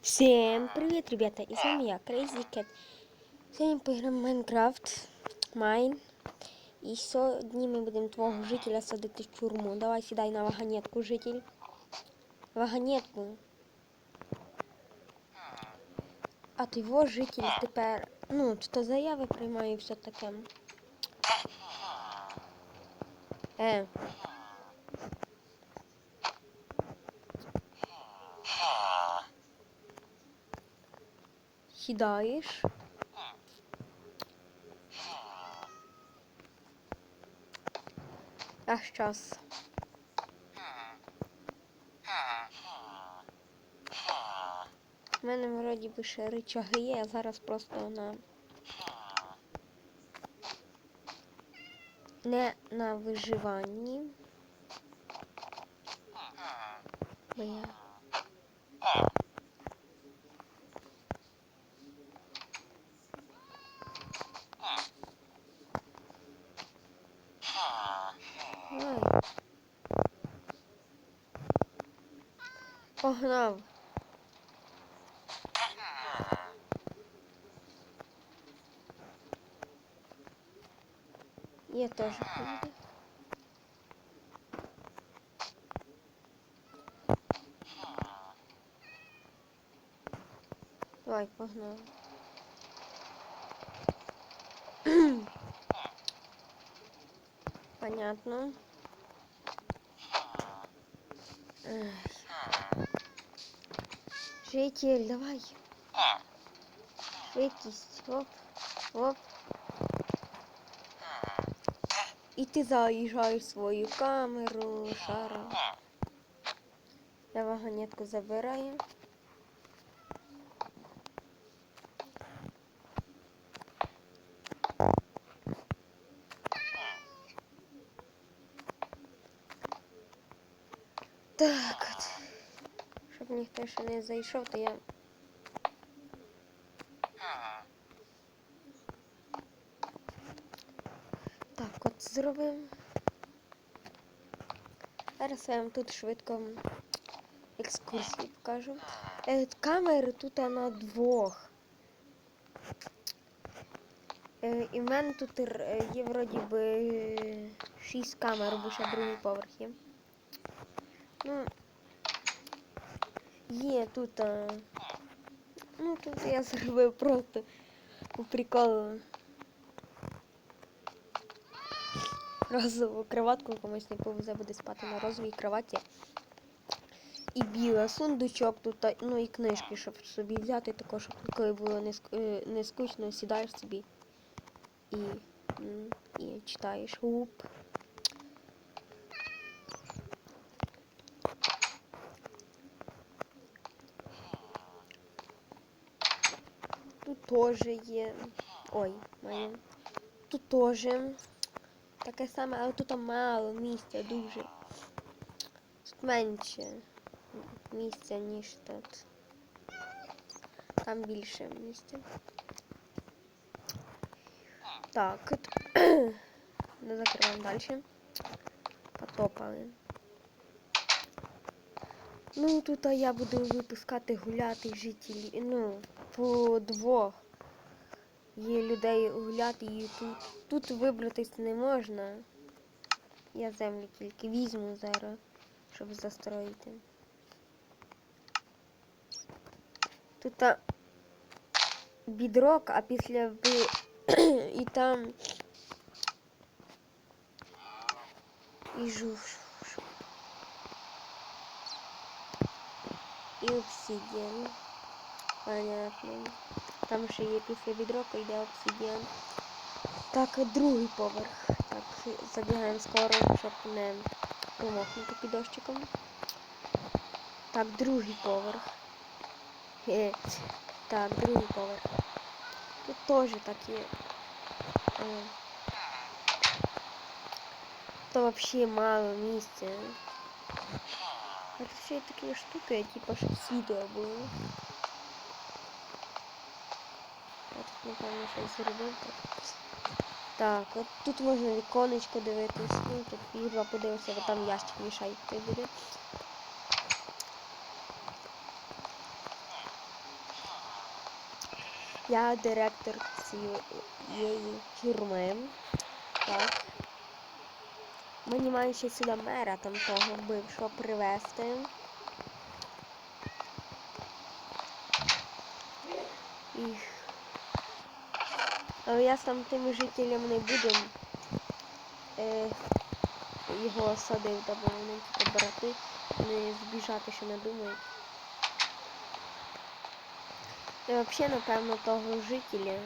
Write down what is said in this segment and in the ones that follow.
Всем привет, ребята! И с вами я, Crazy Cat. Сьогодні поіграємо в Майнкрафт Майн. І сьогодні ми будемо твого жителя садити в тюрму. Давай сідай на вагонетку, житель. Вагонетку. А твого житель тепер. Ну, то заяви приймає і все таке. Е. Сідаєш. А щас. У мене вроді би ще рычаги є, а зараз просто на. Не на виживанні. Бо я. Погнав. Я теж поїду. Давай, погнали. Понятно. Ай. Житель, давай. Швидкість. Оп, оп. І ти заїжджаєш свою камеру, шара. Я вагонетку забираю. Так от. Щоб ніхто ще не зайшов, то я. Так, от зробимо. Зараз я вам тут швидко екскурсію покажу. Е, камери тут на двох. Е, і в мене тут е, є вроді би шість камер, бо ще другий поверх є. Ну, є тут. А... Ну, тут я зробив просто по приколу. Розову кроватку комусь не повезе буде спати на розовій кроваті. І біла сундучок тут, ну і книжки, щоб собі взяти, також, щоб коли було не, ск- е, не скучно, сідаєш собі і, і читаєш. Уп. Теж є. Ой, моє. Тут теж таке саме, але тут мало місця дуже. Тут менше місця, ніж тут. Там більше місця. Так, не закриваємо далі. Потопали. Ну, тут я буду випускати гуляти жителі. Ну, по двох. Є людей гуляти і тут. Тут вибратись не можна. Я землю тільки візьму зараз, щоб застроїти. Тут а, бідрок, а після ви і там і жуж. І обсидіан. Понятно. Там ще є після відроку йде обсидіан. Так, другий поверх. Так, забігаємо скоро, щоб не промокнути під дощиком. Так, другий поверх. Е, Так, другий поверх. Тут теж так є. Е, То взагалі мало місця. Ще такі штуки, типу, щоб світло було. Я тут, напевно, щось зробив. Так. Так, от тут можна віконечко дивитись. Ну, тут відео подивився, бо там ящик мішає буде. Я директор цієї тюрми. Так. Мені мають ще сюди мера там того бившого привезти. І... Але я з там тими жителями не буду. Е, його садив, бо вони типу брати, не збіжати, що не думають. І взагалі, напевно, того жителя.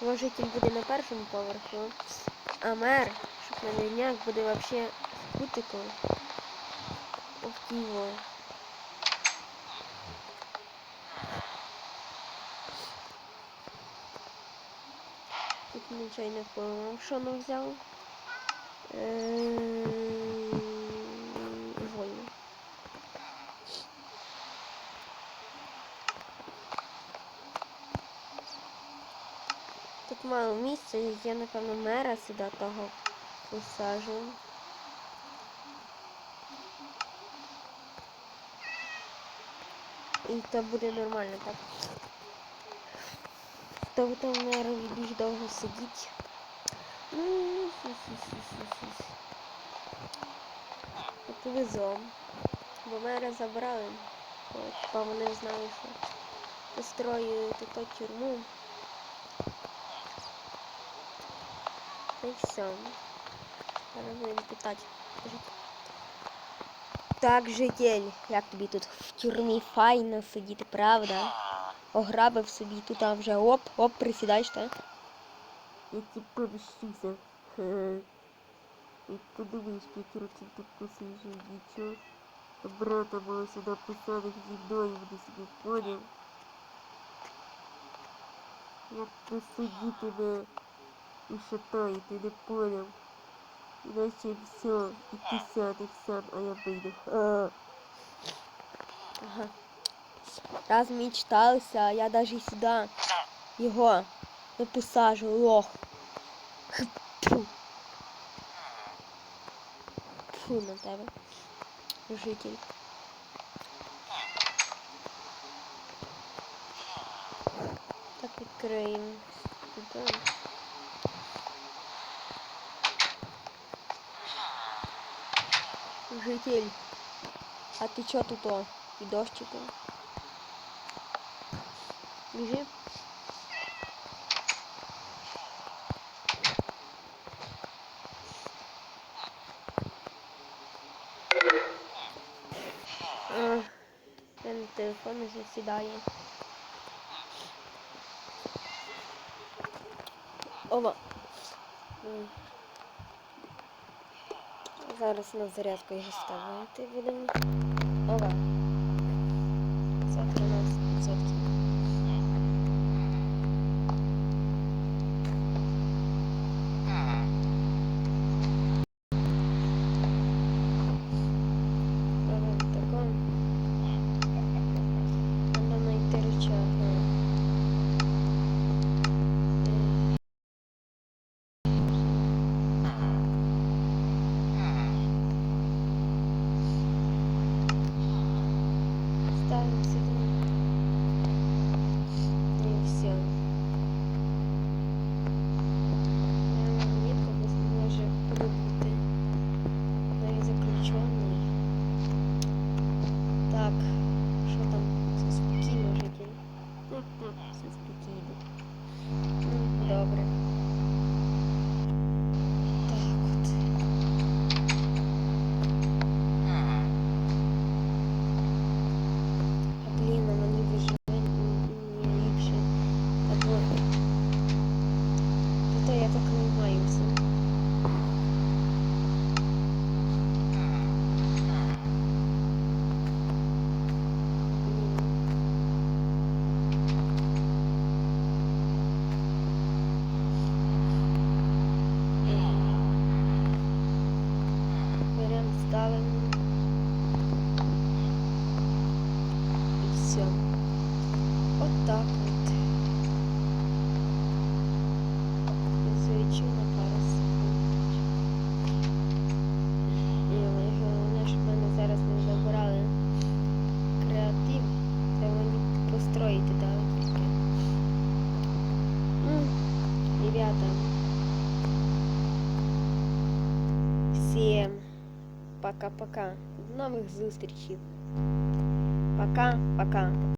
Того житель буде на першому поверху, а мер, щоб на вільняк буде взагалі в кутику. В Києво. Нічого не впливав. Що не взяв? Е, Тут мало місця, я, напевно, мера сюди того посажу. І це буде нормально так. То ви там мерові більш довго сидіть. Ну. Ну, Повезло. Бо мера забрали. От, Бо вони знали, що построю тут тюрму. Та й все. Зараз будемо питати. Так, житель, як тобі тут в тюрмі файно сидіти, правда? Ограбив собі тут а вже оп, оп, присідаєш, так? Я тебе помщуся. Ха-ха. І ти думаєш, п'ять років тут посижу, нічого. Брата мого сюди посадок зі мною буде собі поняв. Як посидітиме у шатаї, ти не поняв. Іначе все, і ти сядеш сам, а я вийду. Ага. Раз мечтався, я даже сюди його не посажу, лох. Фу. На тебе. Житель. Так відкриємо. Сюди. Житель. А ты чё тут, о? И дождчику? Біжи. Е, телефон уже сідає. Опа. Зараз на зарядку його ставити будемо. Ова. 113%. Ставимо. І все. От так от. Звичайно, пару секунд. І головне, щоб мене зараз не забрали креатив. Це мені вийти, да, тільки. Ребята. Пока-пока. До нових зустрічей. Пока-пока.